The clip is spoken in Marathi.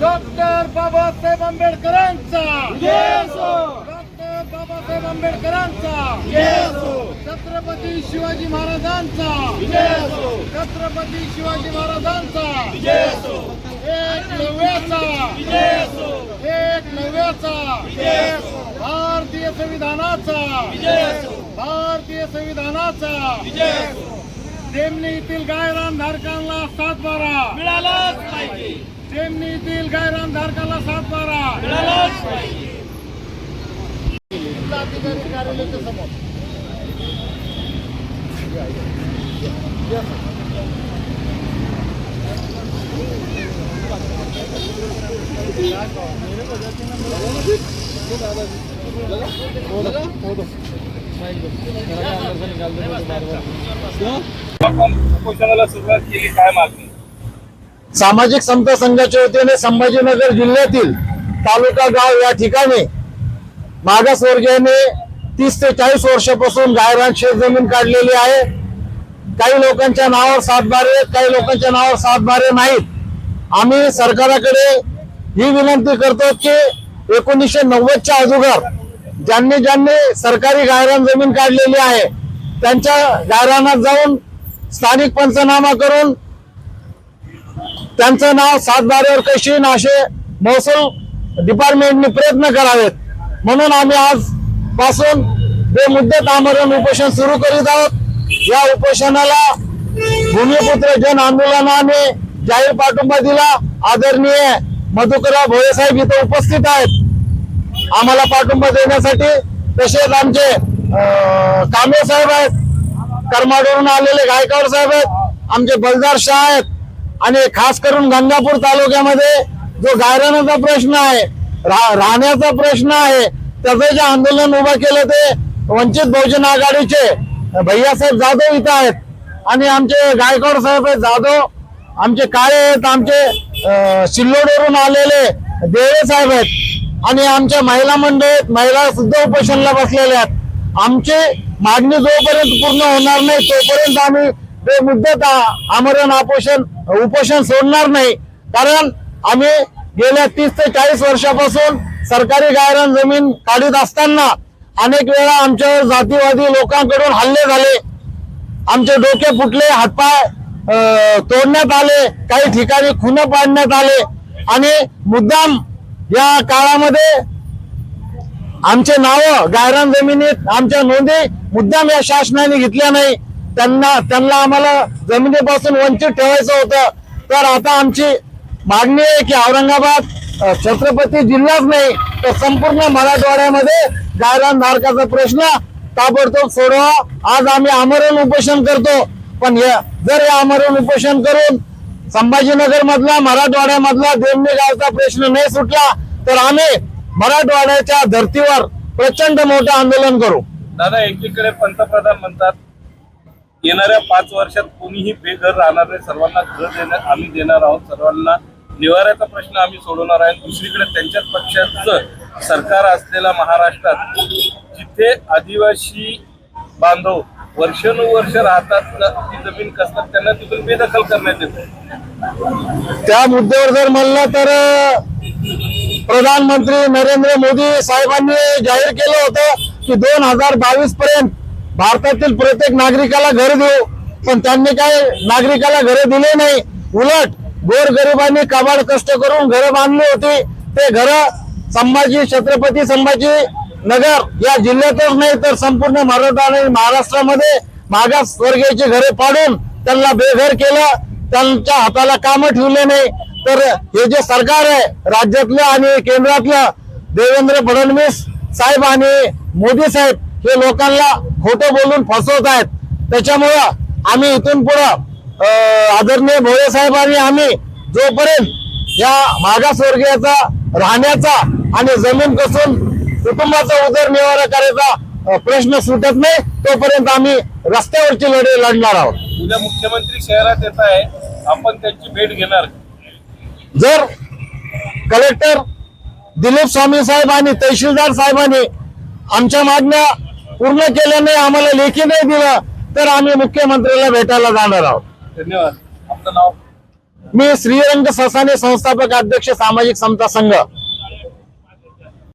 डॉक्टर बाबासाहेब आंबेडकरांचा. डॉक्टर बाबासाहेब आंबेडकरांचा. छत्रपती शिवाजी महाराजांचा. छत्रपती शिवाजी महाराजांचा. एक नव्याचा. एक नव्याचा. भारतीय संविधानाचा. भारतीय संविधानाचा. येथील गायरान धारकांना सात बारा. मिळालाच पाहिजे. येथील गायरान धारकांना सात बारा. मिळालाच पाहिजे. जिल्हाधिकारी कार्यालयाच्या समोर. सामाजिक समता संघाच्या वतीने संभाजीनगर जिल्ह्यातील तालुका गाव या ठिकाणी मागासवर्गीयाने तीस ते चाळीस वर्षापासून गायरान शेत जमीन काढलेली आहे. काही लोकांच्या नावावर सातबारे आहेत काही लोकांच्या नावावर सातबारे नाहीत. आम्ही सरकाराकडे ही विनंती करतो की एकोणीसशे नव्वदच्या अगोदर ज्यांनी ज्यांनी सरकारी गायरान जमीन काढलेली आहे त्यांच्या गायरानात जाऊन स्थानिक पंचनामा करून त्यांचं नाव सातबाऱ्यावर कशीन असे महसूल डिपार्टमेंटने प्रयत्न करावेत. म्हणून आम्ही आज पासून बेमुद्दत आमरण उपोषण सुरू करीत आहोत. या उपोषणाला भूमिपुत्र जन आंदोलनाने जाहीर पाठिंबा दिला. आदरणीय मधुकरराव भोळे साहेब इथे उपस्थित आहेत. आम्हाला पाठिंबा देण्यासाठी तसेच आमचे कांबे कांबळे साहेब आहेत करमाडवरून आलेले गायकवाड साहेब आहेत आमचे बलदार शाह आहेत आणि खास करून गंगापूर तालुक्यामध्ये जो गायरानाचा प्रश्न आहे रा- राहण्याचा प्रश्न आहे त्याचं जे आंदोलन उभं केलं ते वंचित बहुजन आघाडीचे भैयासाहेब जाधव इथं आहेत आणि आमचे गायकवाड साहेब आहेत जाधव आमचे काळे आहेत आमचे सिल्लोडवरून आलेले देवे साहेब आहेत आणि आमच्या महिला मंडळ महिला सुद्धा उपोषणला बसलेल्या आहेत. आमची मागणी जोपर्यंत पूर्ण होणार नाही तोपर्यंत आम्ही बेमुद्दत आ- आमरण उपोषण उपोषण सोडणार नाही. कारण आम्ही गेल्या तीस ते चाळीस वर्षापासून सरकारी गायरान जमीन काढीत असताना अनेक वेळा आमच्यावर जातीवादी लोकांकडून हल्ले झाले. आमचे डोके फुटले हातपाय तोडण्यात आले काही ठिकाणी खुनं पाडण्यात आले. आणि मुद्दाम या काळामध्ये आमचे नाव गायरान जमिनीत आमच्या नोंदी मुद्दाम या शासनाने घेतल्या नाही. त्यांना त्यांना आम्हाला जमिनीपासून वंचित ठेवायचं होतं. तर आता आमची मागणी आहे की औरंगाबाद छत्रपती जिल्हाच नाही तर संपूर्ण मराठवाड्यामध्ये गायरान धारकाचा प्रश्न ताबडतोब सोडवा. आज आम्ही आमरण उपोषण करतो. पण जर हे आमरण उपोषण करून संभाजीनगर मधला मराठवाड्यामधला देवणी गावचा प्रश्न नाही सुटला तर आम्ही मराठवाड्याच्या धर्तीवर प्रचंड मोठं आंदोलन करू. दादा एकीकडे पंतप्रधान म्हणतात येणाऱ्या पाच वर्षात कोणीही बेघर राहणार नाही सर्वांना घर देणार आम्ही देणार आहोत सर्वांना निवाऱ्याचा प्रश्न आम्ही सोडवणार आहे. दुसरीकडे त्यांच्याच पक्षाचं सरकार असलेल्या महाराष्ट्रात जिथे आदिवासी बांधव वर्षानुवर्ष राहतात ती जमीन कसतात त्यांना तिथून बेदखल करण्यात येते. त्या मुद्द्यावर जर म्हणलं तर प्रधानमंत्री नरेंद्र मोदी साहेबांनी जाहीर केलं होतं की दोन हजार बावीस पर्यंत भारतातील प्रत्येक नागरिकाला घर देऊ पण त्यांनी काय नागरिकाला घरे दिले नाही. उलट गोरगरिबांनी कबाड कष्ट करून घरं बांधली होती. ते घर संभाजी छत्रपती संभाजी नगर या जिल्ह्यातच नाही तर संपूर्ण मराठा आणि महाराष्ट्रामध्ये मागासवर्गीयाची घरे पाडून त्यांना बेघर केलं त्यांच्या हाताला कामं ठेवले नाही. तर हे जे सरकार आहे राज्यातलं आणि केंद्रातलं देवेंद्र फडणवीस साहेब आणि मोदी साहेब हे लोकांना खोटं बोलून फसवत आहेत. त्याच्यामुळं आम्ही इथून पुढं आदरणीय भोळे साहेबांनी आम्ही जोपर्यंत या मागासवर्गीयाचा राहण्याचा आणि जमीन कसून कुटुंबाचा उदरनिर्वाह करायचा प्रश्न सुटत नाही. तोपर्यंत आम्ही रस्त्यावरची लढाई लढणार आहोत. उद्या मुख्यमंत्री शहरात येत आहे. आपण त्यांची भेट घेणार. जर कलेक्टर दिलीप स्वामी साहेब आणि तहसीलदार साहेबांनी आमच्या मागण्या पूर्ण केल्या नाही आम्हाला लेखी नाही दिलं तर आम्ही मुख्यमंत्र्याला भेटायला जाणार आहोत. धन्यवाद. आपलं नाव? मी श्रीरंग ससाने संस्थापक अध्यक्ष सामाजिक समता संघ.